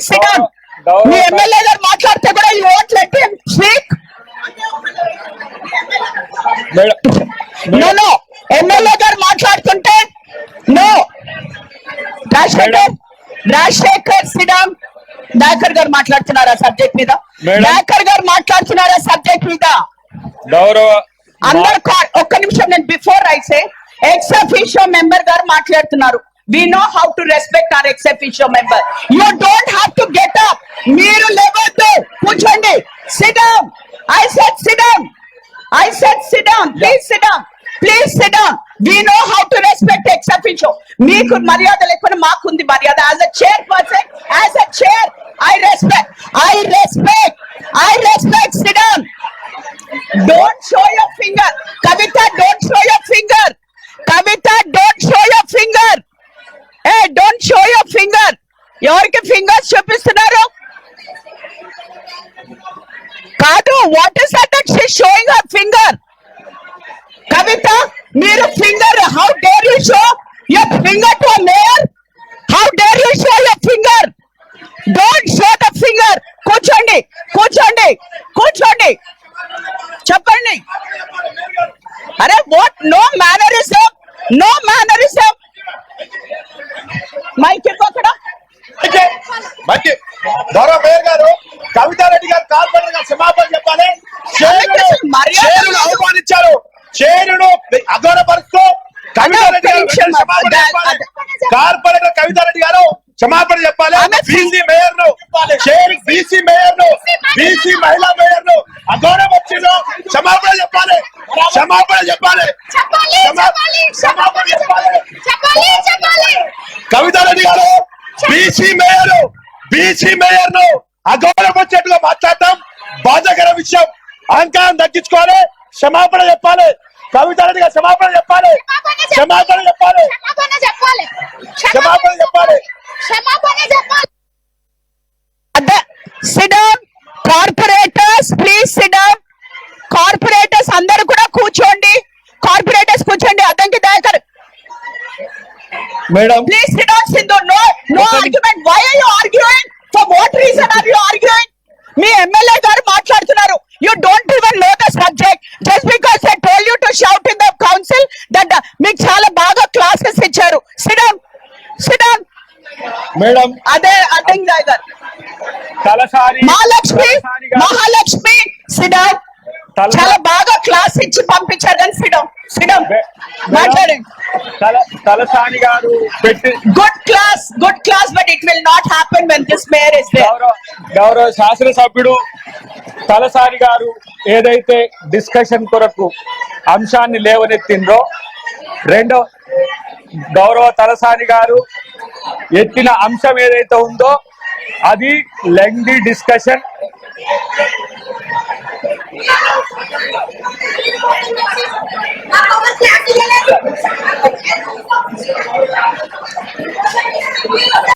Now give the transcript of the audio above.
Please SIT me MLA గారు మాట్లాడితే కూడా want let him speak madam no no MLA గారు మాట్లాడుతుంటే no Rajashekar Rajashekar sit down దాకర్ గారు మాట్లాడుతున్నారా సబ్జెక్ట్ మీద. దాకర్ గారు మాట్లాడుతున్నారా సబ్జెక్ట్ మీద? గౌరవ అందరు ఒక్క నిమిషం నేను before I say ex officio member గారు మాట్లాడుతున్నారు. We know how to respect our ex officio member you don't have to get up మీరు లేవద్దు. కూర్చోండి. Sit down I said sit down I said sit down please sit down please sit down we know how to respect ex officio మీకు మర్యాద లేకుండా మాకుంది మర్యాద. As a chairperson as a chair I respect ఎవరికి fingers చూపిస్తున్నారు? కాదు what is that she showing her finger Kavitha మీరు finger how dare you show your finger to mayor how dare you show your finger don't show the finger కూర్చోండి కూర్చోండి కూర్చోండి. చెప్పండి. అరే what no mannerism no mannerism mike అక్కడ. మంచి గౌరవ mayor గారు కవితారెడ్డి గారు కార్పొరేటర్ గారు క్షమాపణ చెప్పాలి. లేదు. అవమానించారు. చేరును అగౌరవపరుస్తూ కవితారెడ్డి గారు కార్పొరేటర్ కవితారెడ్డి గారు క్షమాపణ చెప్పాలి. బీసీ మేయర్ను చేరు బీసీ మేయర్ను బీసీ మహిళా మేయర్ను అగౌరవపరిచిందో క్షమాపణ చెప్పాలి. క్షమాపణ చెప్పాలి. చెప్పాలి క్షమా- చెప్పాలి క్షమాపణ చెప్పాలి కవితారెడ్డి గారు బీసీ మేయర్ బీసీ మేయర్ను అగౌరవపరిచేట్టుగా మాట్లాడటం బాధాకర విషయం. అహంకారం తగ్గించుకోవాలి. క్షమాపణ చెప్పాలి. కవితారెడ్డి గారు క్షమాపణ చెప్పాలి. క్షమాపణ చెప్పాలి. క్షమాపణ చెప్పాలి. క్షమాపణ చెప్పాలి. క్షమాపణ చెప్పాలి. అదే sit down corporators please sit down corporators అందరూ కూడా కూర్చోండి. కార్పొరేటర్స్ కూర్చోండి. Addanki Dayakar. Madam. Please sit down Sindhu no no argument why are you arguing for what reason are you arguing me MLA గారు మాట్లాడుతున్నారు you don't even know the subject just because I told you to shout in the council that మీకు చాలా బాగా classes ఇచ్చారు sit down sit down madam. అదే అర్థం గారు తలసారి మహాలక్ష్మి మహాలక్ష్మి తల- చాలా బాగా క్లాస్ ఇచ్చి పంపించారు కానీ డౌన్ మే- మాట్లాడండి తల తలసాని గారు పెట్టి good class good class but it will not happen when this mayor is there గౌరవ శాసనసభ్యుడు తలసాని గారు ఏదైతే డిస్కషన్ కొరకు అంశాన్ని లేవనెత్తిండ్రో రెండో గౌరవ తలసాని గారు ఎత్తిన అంశం ఏదైతే ఉందో అది లెంగ్డీ డిస్కషన్.